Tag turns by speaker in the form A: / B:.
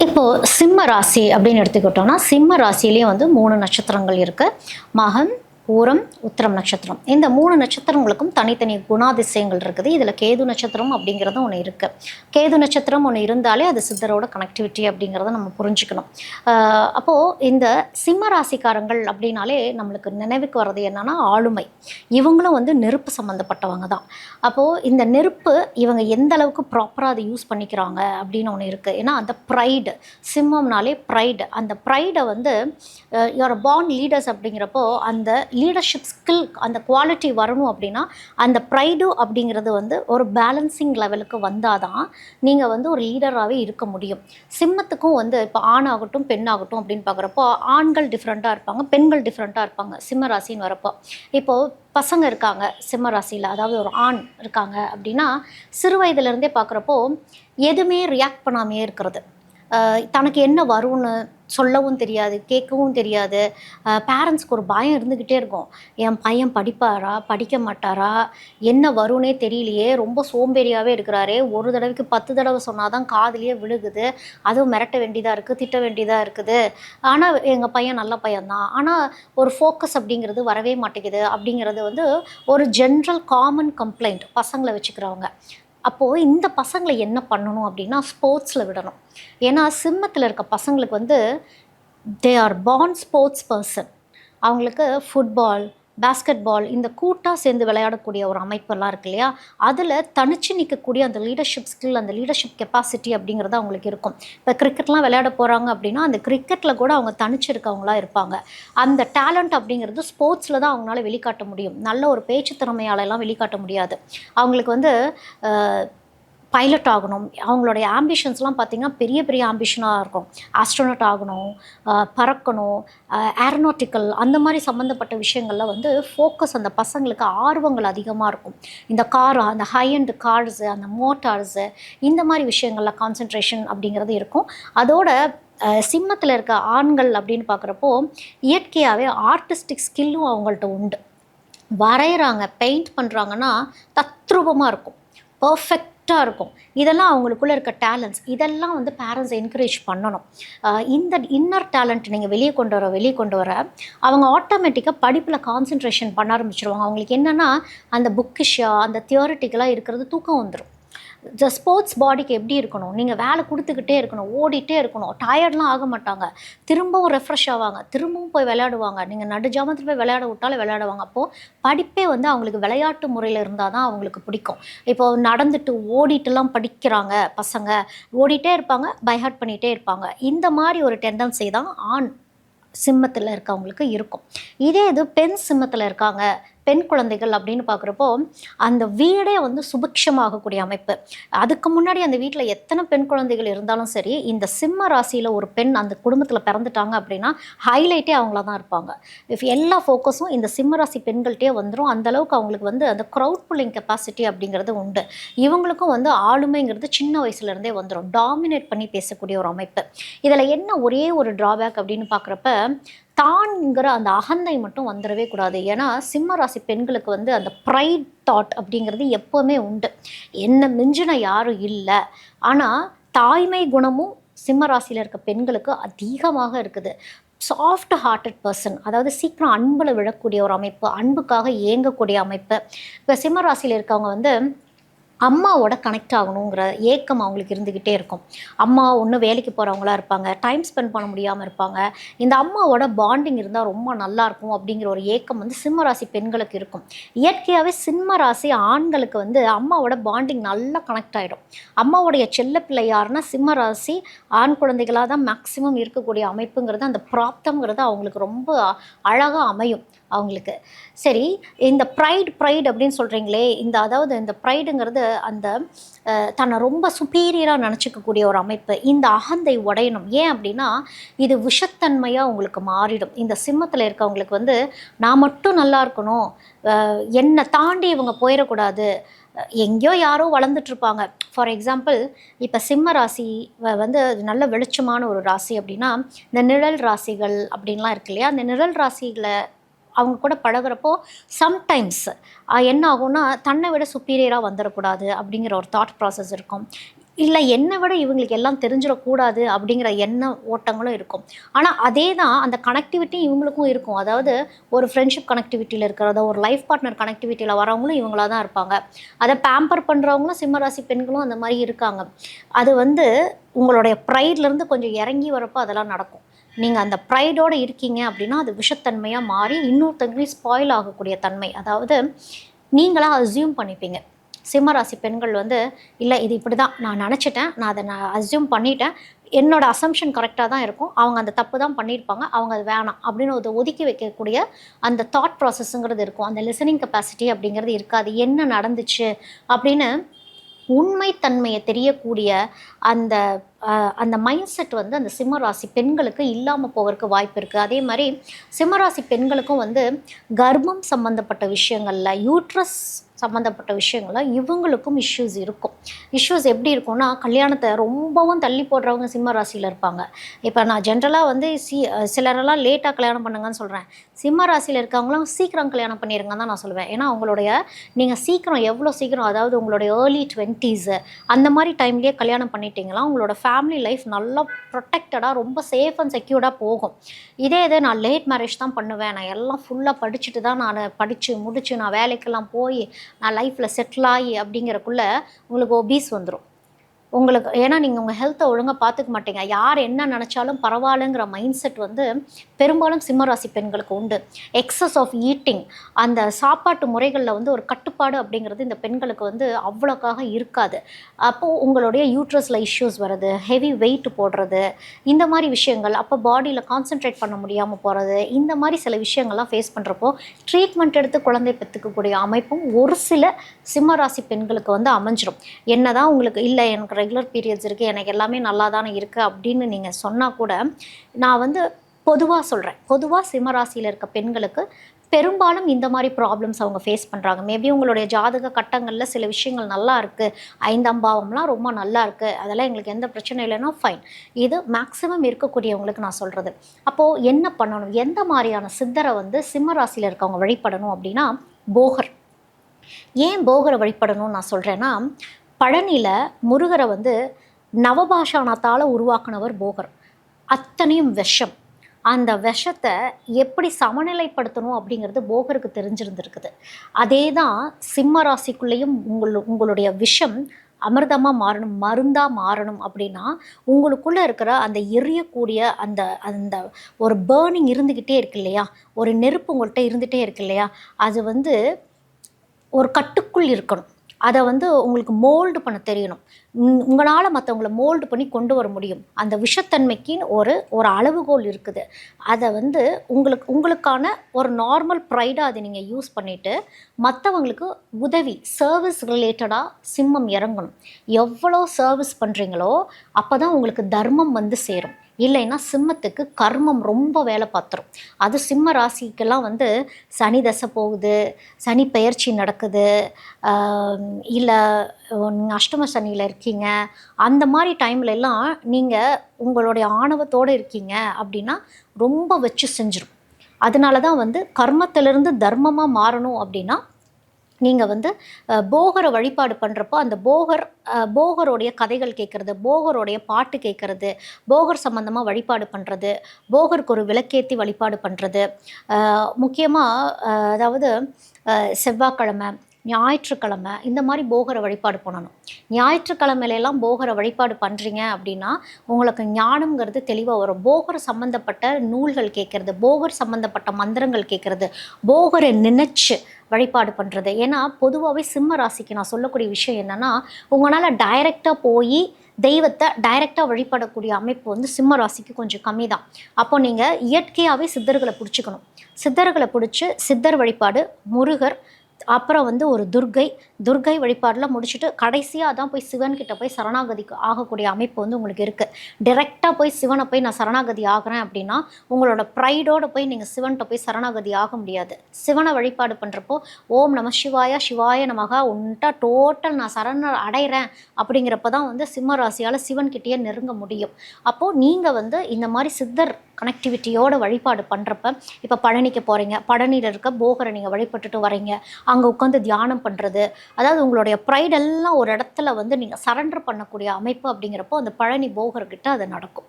A: இப்போது சிம்ம ராசி அப்படின்னு எடுத்துக்கிட்டோம்னா சிம்ம ராசியிலேயே வந்து மூணு நட்சத்திரங்கள் இருக்குது மகம் பூரம் உத்திரம் நட்சத்திரம். இந்த மூணு நட்சத்திரங்களுக்கும் தனித்தனி குணாதிசயங்கள் இருக்குது. இதில் கேது நட்சத்திரம் அப்படிங்கிறதும் ஒன்று இருக்குது கேது நட்சத்திரம் ஒன்று இருந்தாலே அது சித்தரோட கனெக்டிவிட்டி அப்படிங்கிறத நம்ம புரிஞ்சுக்கணும். அப்போது இந்த சிம்ம ராசிக்காரங்கள் அப்படின்னாலே நம்மளுக்கு நினைவுக்கு வர்றது என்னென்னா ஆளுமை. இவங்களும் வந்து நெருப்பு சம்மந்தப்பட்டவங்க தான். அப்போது இந்த நெருப்பு இவங்க எந்த அளவுக்கு ப்ராப்பராக அதை யூஸ் பண்ணிக்கிறாங்க அப்படின்னு ஒன்று இருக்குது ஏன்னா அந்த ப்ரைடு சிம்மம்னாலே ப்ரைடு அந்த ப்ரைடை வந்து யுவர் பார்ன் லீடர்ஸ் அப்படிங்கிறப்போ அந்த லீடர்ஷிப் ஸ்கில் அந்த குவாலிட்டி வரணும் அப்படின்னா அந்த ப்ரைடு அப்படிங்கிறது வந்து ஒரு பேலன்சிங் லெவலுக்கு வந்தால் தான் நீங்கள் வந்து ஒரு லீடராகவே இருக்க முடியும். சிம்மத்துக்கும் வந்து இப்போ ஆணாகட்டும் பெண்ணாகட்டும் அப்படின்னு பார்க்குறப்போ ஆண்கள் டிஃப்ரெண்ட்டாக இருப்பாங்க பெண்கள் டிஃப்ரெண்ட்டாக இருப்பாங்க சிம்ம ராசின்னு வரப்போ. இப்போது பசங்க இருக்காங்க சிம்ம ராசியில் அதாவது ஒரு ஆண் இருக்காங்க அப்படின்னா சிறு வயதுலேருந்தே பார்க்குறப்போ எதுவுமே ரியாக்ட் பண்ணாமையே இருக்கிறது. தனக்கு என்ன வரும்னு சொல்லவும் தெரியாது கேட்கவும் தெரியாது. பேரண்ட்ஸ்க்கு ஒரு பயம் இருந்துக்கிட்டே இருக்கும். என் பையன் படிப்பாரா படிக்க மாட்டாரா என்ன வரும்னே தெரியலையே ரொம்ப சோம்பேறியாகவே இருக்கிறாரே. ஒரு தடவைக்கு பத்து தடவை சொன்னால் தான் காதுலயே விழுகுது. அதுவும் மிரட்ட வேண்டியதாக இருக்குது திட்ட வேண்டியதாக இருக்குது. ஆனால் எங்கள் பையன் நல்ல பையன்தான். ஆனால் ஒரு ஃபோக்கஸ் அப்படிங்கிறது வரவே மாட்டேங்குது. அப்படிங்கிறது வந்து ஒரு ஜென்ரல் காமன் கம்ப்ளைண்ட் பசங்களை வச்சுக்கிறவங்க. அப்போது இந்த பசங்களை என்ன பண்ணணும் அப்படின்னா ஸ்போர்ட்ஸில் விடணும். ஏன்னா சிம்மத்தில் இருக்க பசங்களுக்கு வந்து they are born sports person அவங்களுக்கு ஃபுட்பால் பேஸ்கெட் பால் இந்த கூட்டாக சேர்ந்து விளையாடக்கூடிய ஒரு அமைப்பெல்லாம் இருக்கு இல்லையா? அதில் தனிச்சு நிற்கக்கூடிய அந்த லீடர்ஷிப் ஸ்கில் அந்த லீடர்ஷிப் கெப்பாசிட்டி அப்படிங்கிறது அவங்களுக்கு இருக்கும். இப்போ கிரிக்கெட்லாம் விளையாட போகிறாங்க அப்படின்னா அந்த கிரிக்கெட்டில் கூட அவங்க தனிச்சு இருக்கவங்களா இருப்பாங்க. அந்த டேலண்ட் அப்படிங்கிறது ஸ்போர்ட்ஸில் தான் அவங்களால வெளிக்காட்ட முடியும். நல்ல ஒரு பேச்சு திறமையாலெல்லாம் வெளிக்காட்ட முடியாது. அவங்களுக்கு வந்து பைலட் ஆகணும். அவங்களுடைய ஆம்பிஷன்ஸ்லாம் பார்த்திங்கன்னா பெரிய பெரிய ஆம்பிஷனாக இருக்கும். ஆஸ்ட்ரோனட் ஆகணும் பறக்கணும் ஏரோனாட்டிக்கல் அந்த மாதிரி சம்மந்தப்பட்ட விஷயங்களில் வந்து ஃபோக்கஸ் அந்த பசங்களுக்கு ஆர்வங்கள் அதிகமாக இருக்கும். இந்த கார் அந்த ஹை அண்ட் கார்ஸு அந்த மோட்டார்ஸு இந்த மாதிரி விஷயங்களில் கான்சென்ட்ரேஷன் அப்படிங்கிறது இருக்கும். அதோட சிம்மத்தில் இருக்க ஆண்கள் அப்படின்னு பார்க்குறப்போ இயற்கையாகவே ஆர்டிஸ்டிக் ஸ்கில்லும் அவங்கள்ட்ட உண்டு. வரைகிறாங்க பெயிண்ட் பண்ணுறாங்கன்னா தத்ரூபமாக இருக்கும். பர்ஃபெக்ட் கரெக்டாக இருக்கும். இதெல்லாம் அவங்களுக்குள்ளே இருக்க டேலண்ட்ஸ் இதெல்லாம் வந்து பேரண்ட்ஸ் என்கரேஜ் பண்ணணும். இந்த இன்னர் டேலண்ட் நீங்கள் வெளியே கொண்டு வர வெளியே கொண்டு வர அவங்க ஆட்டோமேட்டிக்காக படிப்பில் கான்சென்ட்ரேஷன் பண்ண ஆரம்பிச்சிருவாங்க. அவங்களுக்கு என்னென்னா அந்த புக்கிஷாக அந்த தியோரிட்டிக்கலாக இருக்கிறது தூக்கம் வந்துடும் ஸ்போர்ட்ஸ் பாடிக்கு எப்படி இருக்கணும்? நீங்கள் வேலை கொடுத்துக்கிட்டே இருக்கணும் ஓடிட்டே இருக்கணும். டயர்ட்லாம் ஆக மாட்டாங்க. திரும்பவும் ரெஃப்ரெஷ் ஆவாங்க. திரும்பவும் போய் விளையாடுவாங்க. நீங்கள் நடுஜாமத்தில் போய் விளையாட விட்டாலும் விளையாடுவாங்க. அப்போது படிப்பே வந்து அவங்களுக்கு விளையாட்டு முறையில் இருந்தால் தான் அவங்களுக்கு பிடிக்கும். இப்போ நடந்துட்டு ஓடிட்டுலாம் படிக்கிறாங்க பசங்க. ஓடிட்டே இருப்பாங்க பைஹார்ட் பண்ணிகிட்டே இருப்பாங்க. இந்த மாதிரி ஒரு டெண்டன்சி தான் ஆண் சிம்மத்தில் இருக்கவங்களுக்கு இருக்கும். இதே இது பெண் சிம்மத்தில் இருக்காங்க. பெண் குழந்தைகள் அப்படின்னு பார்க்குறப்போ அந்த வீடே வந்து சுபிக்ஷமாகக்கூடிய அமைப்பு. அதுக்கு முன்னாடி அந்த வீட்டில் எத்தனை பெண் குழந்தைகள் இருந்தாலும் சரி இந்த சிம்ம ராசியில் ஒரு பெண் அந்த குடும்பத்தில் பிறந்துட்டாங்க அப்படின்னா ஹைலைட்டே அவங்கள தான் இருப்பாங்க. இஃப் எல்லா ஃபோக்கஸும் இந்த சிம்ம ராசி பெண்கள்கிட்டே வந்துடும் அந்த அளவுக்கு அவங்களுக்கு வந்து அந்த க்ரௌட் புல்லிங் கெப்பாசிட்டி அப்படிங்கிறது உண்டு. இவங்களுக்கும் வந்து ஆளுமைங்கிறது சின்ன வயசுலேருந்தே வந்துடும் டாமினேட் பண்ணி பேசக்கூடிய ஒரு அமைப்பு. இதில் என்ன ஒரே ஒரு ட்ராபேக் அப்படின்னு பார்க்குறப்ப தான்ங்கிற அந்த அகந்தை மட்டும் வந்துடவே கூடாது. ஏன்னா சிம்ம ராசி பெண்களுக்கு வந்து அந்த ப்ரைட் தாட் அப்படிங்கிறது எப்போவுமே உண்டு. என்ன மிஞ்சின யாரும் இல்லை. ஆனால் தாய்மை குணமும் சிம்ம ராசியில் இருக்க பெண்களுக்கு அதிகமாக இருக்குது. சாஃப்ட் ஹார்ட்டட் பர்சன் அதாவது சீக்கிரம் அன்பில் விழக்கூடிய ஒரு அமைப்பு அன்புக்காக இயங்கக்கூடிய அமைப்பு. இப்போ சிம்ம ராசியில் இருக்கவங்க வந்து அம்மாவோட கனெக்ட் ஆகணுங்கிற ஏக்கம் அவங்களுக்கு இருந்துக்கிட்டே இருக்கும். அம்மா ஒன்று வேலைக்கு போகிறவங்களா இருப்பாங்க டைம் ஸ்பெண்ட் பண்ண முடியாமல் இருப்பாங்க. இந்த அம்மாவோட பாண்டிங் இருந்தால் ரொம்ப நல்லாயிருக்கும் அப்படிங்கிற ஒரு ஏக்கம் வந்து சிம்மராசி பெண்களுக்கு இருக்கும். இயற்கையாகவே சிம்ம ராசி ஆண்களுக்கு வந்து அம்மாவோட பாண்டிங் நல்லா கனெக்ட் ஆகிடும் அம்மாவுடைய செல்ல பிள்ளை யாருன்னா சிம்ம ராசி ஆண் குழந்தைகளாக தான் மேக்ஸிமம் இருக்கக்கூடிய அமைப்புங்கிறது அந்த பிராப்தம்ங்கிறது அவங்களுக்கு ரொம்ப அழகாக அமையும். அவங்களுக்கு. சரி இந்த ப்ரைட் ப்ரைட் அப்படின்னு சொல்கிறீங்களே இந்த அதாவது இந்த ப்ரைடுங்கிறது அந்த தன்னை ரொம்ப சுப்பீரியராக நினச்சிக்கக்கூடிய ஒரு அமைப்பு. இந்த அகந்தை உடையணும். ஏன் அப்படின்னா இது விஷத்தன்மையாக உங்களுக்கு மாறிடும். இந்த சிம்மத்தில் இருக்கவங்களுக்கு வந்து நான் மட்டும் நல்லா இருக்கணும் என்னை தாண்டி இவங்க போயிடக்கூடாது எங்கேயோ யாரோ வளர்ந்துட்டுருப்பாங்க ஃபார் எக்ஸாம்பிள் இப்போ சிம்ம ராசி வந்து அது நல்ல வெளிச்சமான ஒரு ராசி அப்படின்னா இந்த நிழல் ராசிகள் அப்படின்லாம் இருக்கு இல்லையா? அந்த நிழல் ராசிகளை அவங்க கூட பழகுறப்போ சம்டைம்ஸ் என்ன ஆகும்னா தன்னை விட சுப்பீரியராக வந்துடக்கூடாது அப்படிங்கிற ஒரு தாட் ப்ராசஸ் இருக்கும். இல்லை என்னை விட இவங்களுக்கு எல்லாம் தெரிஞ்சிடக்கூடாது அப்படிங்கிற எண்ண ஓட்டங்களும் இருக்கும். ஆனால் அதே தான் அந்த கனெக்டிவிட்டி இவங்களுக்கும் இருக்கும். அதாவது ஒரு ஃப்ரெண்ட்ஷிப் கனெக்டிவிட்டியில் இருக்கிறதோ ஒரு லைஃப் பார்ட்னர் கனெக்டிவிட்டியில் வரவங்களும் இவங்களாக தான் இருப்பாங்க. அதை பேம்பர் பண்ணுறவங்களும் சிம்மராசி பெண்களும் அந்த மாதிரி இருக்காங்க. அது வந்து உங்களுடைய ப்ரைட்லேருந்து கொஞ்சம் இறங்கி வரப்போ அதெல்லாம் நடக்கும். நீங்கள் அந்த ப்ரைடோடு இருக்கீங்க அப்படின்னா அது விஷத்தன்மையாக மாறி இன்னொருத்தங்களையும் ஸ்பாயில் ஆகக்கூடிய தன்மை. அதாவது நீங்களாக அசியூம் பண்ணிப்பீங்க. சிம்மராசி பெண்கள் வந்து இல்லை இது இப்படி தான் நான் நினச்சிட்டேன் நான் அதை நான் அசியூம் பண்ணிட்டேன். என்னோட அசம்ஷன் கரெக்டாக தான் இருக்கும். அவங்க அந்த தப்பு தான் பண்ணியிருப்பாங்க. அவங்க அது வேணாம். அப்படின்னு ஒரு ஒதுக்கி வைக்கக்கூடிய அந்த தாட் ப்ராசஸ்ஸுங்கிறது இருக்கும். அந்த லிசனிங் கெப்பாசிட்டி அப்படிங்கிறது இருக்காது. என்ன நடந்துச்சு அப்படின்னு உண்மைத்தன்மையை தெரியக்கூடிய அந்த அந்த மைண்ட் செட் வந்து அந்த சிம்மராசி பெண்களுக்கு இல்லாமல் போவதற்கு வாய்ப்பு இருக்குது அதே மாதிரி சிம்மராசி பெண்களுக்கும் வந்து கர்ப்பம் சம்மந்தப்பட்ட விஷயங்களில் யூட்ரஸ் சம்மந்தப்பட்ட விஷயங்கள்ல இவங்களுக்கும் இஷ்யூஸ் இருக்கும். இஷ்யூஸ் எப்படி இருக்கும்னா கல்யாணத்தை ரொம்பவும் தள்ளி போடுறவங்க சிம்ம ராசியில் இருப்பாங்க. இப்போ நான் ஜென்ரலாக வந்து சி சிலரெல்லாம் லேட்டாக கல்யாணம் பண்ணுங்கன்னு சொல்கிறேன் சிம்ம ராசியில் இருக்கவங்களும் சீக்கிரம் கல்யாணம் பண்ணிடுங்கன்னு தான் நான் சொல்லுவேன். ஏன்னா உங்களுடைய நீங்கள் சீக்கிரம் எவ்வளோ சீக்கிரம் அதாவது உங்களுடைய ஏர்லி டுவெண்ட்டீஸு அந்த மாதிரி டைம்லேயே கல்யாணம் பண்ணிட்டீங்களா உங்களோட ஃபேமிலி லைஃப் நல்லா ப்ரொடெக்டடாக ரொம்ப சேஃப் அண்ட் செக்யூர்டாக போகும். இதே இது நான் லேட் மேரேஜ் தான் பண்ணுவேன். நான் எல்லாம் ஃபுல்லாக படிச்சுட்டு தான் நான் படித்து முடித்து நான் வேலைக்கெல்லாம் போய் நான் லைஃப்பில் செட்டில் ஆகி அப்படிங்கிறக்குள்ள உங்களுக்கு ஒபீஸ் வந்துடும் உங்களுக்கு ஏன்னா நீங்கள் உங்கள் ஹெல்த்தை ஒழுங்காக பார்த்துக்க மாட்டீங்க. யார் என்ன நினச்சாலும் பரவாயில்லைங்கிற மைண்ட் செட் வந்து பெரும்பாலும் சிம்மராசி பெண்களுக்கு உண்டு. எக்ஸஸ் ஆஃப் ஈட்டிங் அந்த சாப்பாட்டு முறைகளில் வந்து ஒரு கட்டுப்பாடு அப்படிங்கிறது இந்த பெண்களுக்கு வந்து அவ்வளோக்காக இருக்காது. அப்போது உங்களுடைய யூட்ரஸில் இஷ்யூஸ் வர்றது ஹெவி வெயிட் போடுறது இந்த மாதிரி விஷயங்கள் அப்போ பாடியில் கான்சென்ட்ரேட் பண்ண முடியாமல் போகிறது இந்த மாதிரி சில விஷயங்கள்லாம் ஃபேஸ் பண்ணுறப்போ ட்ரீட்மெண்ட் எடுத்து குழந்தை பெற்றுக்கக்கூடிய அமைப்பும் ஒரு சில சிம்மராசி பெண்களுக்கு வந்து அமைஞ்சிடும் என்ன தான் உங்களுக்கு இல்லை எனக்கு ரெகுலர் பீரியட்ஸ் இருக்குது எனக்கு எல்லாமே நல்லா தானே இருக்குது அப்படின்னு நீங்கள் சொன்னால் கூட நான் வந்து பொதுவாக சொல்கிறேன் பொதுவாக சிம்மராசியில் இருக்க பெண்களுக்கு பெரும்பாலும் இந்த மாதிரி ப்ராப்ளம்ஸ் அவங்க ஃபேஸ் பண்ணுறாங்க மேபி உங்களுடைய ஜாதக கட்டங்களில் சில விஷயங்கள் நல்லா இருக்குது ஐந்தாம் பாவம்லாம் ரொம்ப நல்லா இருக்குது அதெல்லாம் எங்களுக்கு எந்த பிரச்சனையும் இல்லைன்னா ஃபைன் இது மேக்ஸிமம் இருக்கக்கூடியவங்களுக்கு நான் சொல்கிறது அப்போது என்ன பண்ணணும்? எந்த மாதிரியான சித்தரை வந்து சிம்மராசியில் இருக்கவங்க வழிபடணும் அப்படின்னா போகர். ஏன் போகரை வழிபடணும்னு நான் சொல்கிறேன்னா பழனியில் முருகரை வந்து நவபாஷானத்தால் உருவாக்குனவர் போகர். அத்தனையும் விஷம். அந்த விஷத்தை எப்படி சமநிலைப்படுத்தணும் அப்படிங்கிறது போகருக்கு தெரிஞ்சிருந்திருக்குது. அதே தான் சிம்ம ராசிக்குள்ளேயும் உங்கள் உங்களுடைய விஷம் அமிர்தமாக மாறணும் மருந்தாக மாறணும் அப்படின்னா உங்களுக்குள்ளே இருக்கிற அந்த எரியக்கூடிய அந்த அந்த ஒரு பேர்னிங் இருந்துக்கிட்டே இருக்கு இல்லையா? ஒரு நெருப்பு உங்கள்கிட்ட இருந்துகிட்டே இருக்கு இல்லையா? அது வந்து ஒரு கட்டுக்குள் இருக்கணும். அதை வந்து உங்களுக்கு மோல்டு பண்ண தெரியணும். உங்களால் மற்றவங்கள மோல்டு பண்ணி கொண்டு வர முடியும். அந்த விஷத்தன்மைக்குன்னு ஒரு ஒரு அளவுகோல் இருக்குது. அதை வந்து உங்களுக்கு உங்களுக்கான ஒரு நார்மல் ப்ரைடாக அதை நீங்கள் யூஸ் பண்ணிவிட்டு மற்றவங்களுக்கு உதவி சர்வீஸ் ரிலேட்டடாக சிம்மம் இறங்கணும். எவ்வளோ சர்வீஸ் பண்ணுறீங்களோ அப்போ தான் உங்களுக்கு தர்மம் வந்து சேரும். இல்லைன்னா சிம்மத்துக்கு கர்மம் ரொம்ப வேலை பார்த்துரும். அது சிம்ம ராசிக்கெல்லாம் வந்து சனி தசை போகுது சனி பெயர்ச்சி நடக்குது இல்லை அஷ்டம சனியில் இருக்கீங்க. அந்த மாதிரி டைம்ல எல்லாம் நீங்கள் உங்களுடைய ஆணவத்தோடு இருக்கீங்க அப்படின்னா ரொம்ப வச்சு செஞ்சிடும் அதனால தான் வந்து கர்மத்திலிருந்து தர்மமாக மாறணும் அப்படின்னா நீங்கள் வந்து போகரை வழிபாடு பண்ணுறப்போ அந்த போகர் போகருடைய கதைகள் கேட்குறது போகருடைய பாட்டு கேட்குறது போகர் சம்மந்தமாக வழிபாடு பண்ணுறது போகருக்கு ஒரு விளக்கேற்றி வழிபாடு பண்ணுறது முக்கியமாக அதாவது செவ்வாய்க்கிழமை ஞாயிற்றுக்கிழமை இந்த மாதிரி போகரை வழிபாடு பண்ணணும். ஞாயிற்றுக்கிழமையிலலாம் போகரை வழிபாடு பண்ணுறீங்க அப்படின்னா உங்களுக்கு ஞானம்ங்கிறது தெளிவாக வரும். போகர் சம்மந்தப்பட்ட நூல்கள் கேட்குறது போகர் சம்மந்தப்பட்ட மந்திரங்கள் கேட்குறது போகரை நினைச்சு வழிபாடு பண்ணுறது ஏன்னா பொதுவாகவே சிம்ம ராசிக்கு நான் சொல்லக்கூடிய விஷயம் என்னென்னா உங்களால் டைரெக்டாக போய் தெய்வத்தை டைரெக்டாக வழிபடக்கூடிய அமைப்பு வந்து சிம்ம ராசிக்கு கொஞ்சம் கம்மி தான் அப்போ நீங்கள் இயற்கையாகவே சித்தர்களை பிடிச்சிக்கணும். சித்தர்களை பிடிச்சி சித்தர் வழிபாடு முருகர் அப்புறம் வந்து ஒரு துர்கை துர்கை வழிபாடெலாம் முடிச்சுட்டு கடைசியாக தான் போய் சிவன்கிட்ட போய் சரணாகதிக்கு ஆகக்கூடிய அமைப்பு வந்து உங்களுக்கு இருக்குது டிரெக்டாக போய் சிவனை போய் நான் சரணாகதி ஆகிறேன் அப்படின்னா உங்களோட ப்ரைடோடு போய் நீங்கள் சிவன்கிட்ட போய் சரணாகதி ஆக முடியாது. சிவனை வழிபாடு பண்ணுறப்போ ஓம் நம சிவாய சிவாய நமக உன்ட்டா டோட்டல் நான் சரண அடைகிறேன் அப்படிங்கிறப்ப தான் வந்து சிம்ம ராசியால் சிவன்கிட்டயே நெருங்க முடியும். அப்போது நீங்கள் வந்து இந்த மாதிரி சித்தர் கனெக்டிவிட்டியோட வழிபாடு பண்ணுறப்ப இப்போ பழனிக்கு போகிறீங்க பழனியில் இருக்க போகரை நீங்கள் வழிபட்டுட்டு வரீங்க. அங்கே உட்காந்து தியானம் பண்ணுறது அதாவது உங்களுடைய ப்ரைட் எல்லாம் ஒரு இடத்துல வந்து நீங்கள் சரண்டர் பண்ணக்கூடிய அமைப்பு அப்படிங்கிறப்போ அந்த பழனி போகர்கிட்ட அது நடக்கும்.